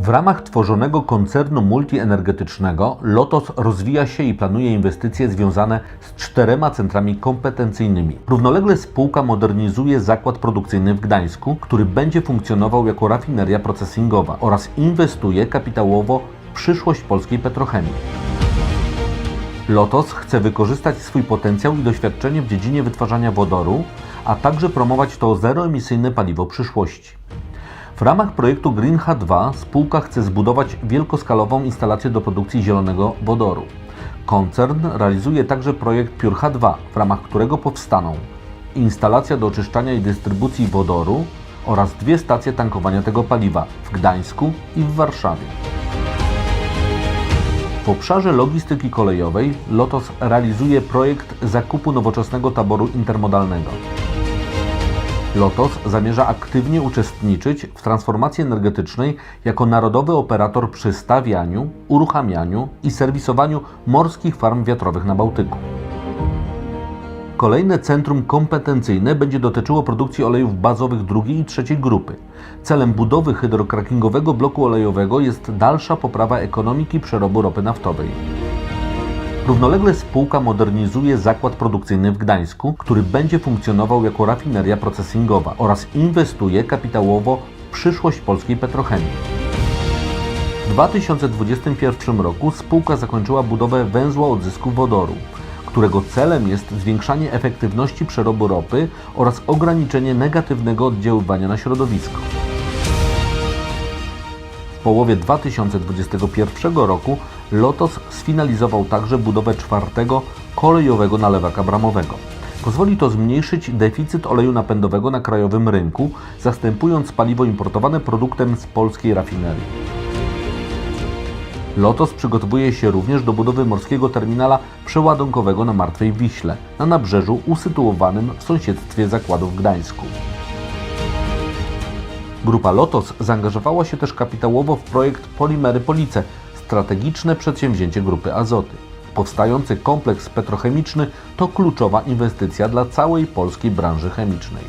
W ramach tworzonego koncernu multienergetycznego Lotos rozwija się i planuje inwestycje związane z czterema centrami kompetencyjnymi. Równolegle spółka modernizuje zakład produkcyjny w Gdańsku, który będzie funkcjonował jako rafineria procesingowa oraz inwestuje kapitałowo w przyszłość polskiej petrochemii. Lotos chce wykorzystać swój potencjał i doświadczenie w dziedzinie wytwarzania wodoru, a także promować to zeroemisyjne paliwo przyszłości. W ramach projektu Green H2 spółka chce zbudować wielkoskalową instalację do produkcji zielonego wodoru. Koncern realizuje także projekt Pure H2, w ramach którego powstaną instalacja do oczyszczania i dystrybucji wodoru oraz dwie stacje tankowania tego paliwa w Gdańsku i w Warszawie. W obszarze logistyki kolejowej Lotos realizuje projekt zakupu nowoczesnego taboru intermodalnego. Lotos zamierza aktywnie uczestniczyć w transformacji energetycznej jako narodowy operator przy stawianiu, uruchamianiu i serwisowaniu morskich farm wiatrowych na Bałtyku. Kolejne centrum kompetencyjne będzie dotyczyło produkcji olejów bazowych drugiej i trzeciej grupy. Celem budowy hydrokrackingowego bloku olejowego jest dalsza poprawa ekonomiki przerobu ropy naftowej. Równolegle spółka modernizuje zakład produkcyjny w Gdańsku, który będzie funkcjonował jako rafineria procesingowa oraz inwestuje kapitałowo w przyszłość polskiej petrochemii. W 2021 roku spółka zakończyła budowę węzła odzysku wodoru, którego celem jest zwiększanie efektywności przerobu ropy oraz ograniczenie negatywnego oddziaływania na środowisko. Połowie 2021 roku Lotos sfinalizował także budowę czwartego kolejowego nalewaka bramowego. Pozwoli to zmniejszyć deficyt oleju napędowego na krajowym rynku, zastępując paliwo importowane produktem z polskiej rafinerii. Lotos przygotowuje się również do budowy morskiego terminala przeładunkowego na Martwej Wiśle, na nabrzeżu usytuowanym w sąsiedztwie zakładu w Gdańsku. Grupa Lotos zaangażowała się też kapitałowo w projekt Polimery Police, strategiczne przedsięwzięcie grupy Azoty. Powstający kompleks petrochemiczny to kluczowa inwestycja dla całej polskiej branży chemicznej.